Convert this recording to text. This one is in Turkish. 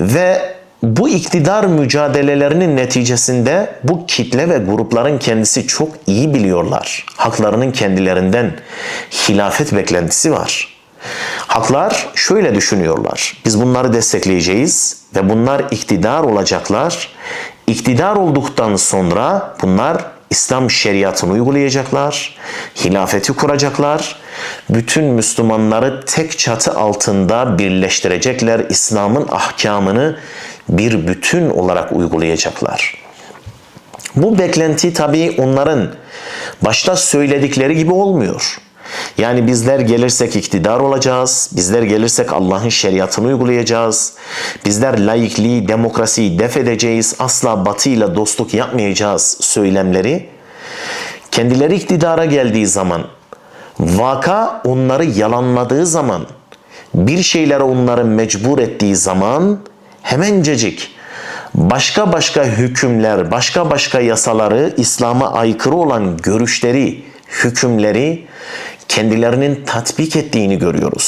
Ve bu iktidar mücadelelerinin neticesinde bu kitle ve grupların kendisi çok iyi biliyorlar. Haklarının kendilerinden hilafet beklentisi var. Haklar şöyle düşünüyorlar. Biz bunları destekleyeceğiz ve bunlar iktidar olacaklar. İktidar olduktan sonra bunlar İslam şeriatını uygulayacaklar, hilafeti kuracaklar, bütün Müslümanları tek çatı altında birleştirecekler, İslam'ın ahkamını bir bütün olarak uygulayacaklar. Bu beklenti tabii onların başta söyledikleri gibi olmuyor. Yani bizler gelirsek iktidar olacağız, bizler gelirsek Allah'ın şeriatını uygulayacağız, bizler laikliği, demokrasiyi def edeceğiz, asla batıyla dostluk yapmayacağız söylemleri, kendileri iktidara geldiği zaman, vaka onları yalanladığı zaman, bir şeylere onları mecbur ettiği zaman hemencecik başka başka hükümler, başka başka yasaları, İslam'a aykırı olan görüşleri, hükümleri kendilerinin tatbik ettiğini görüyoruz.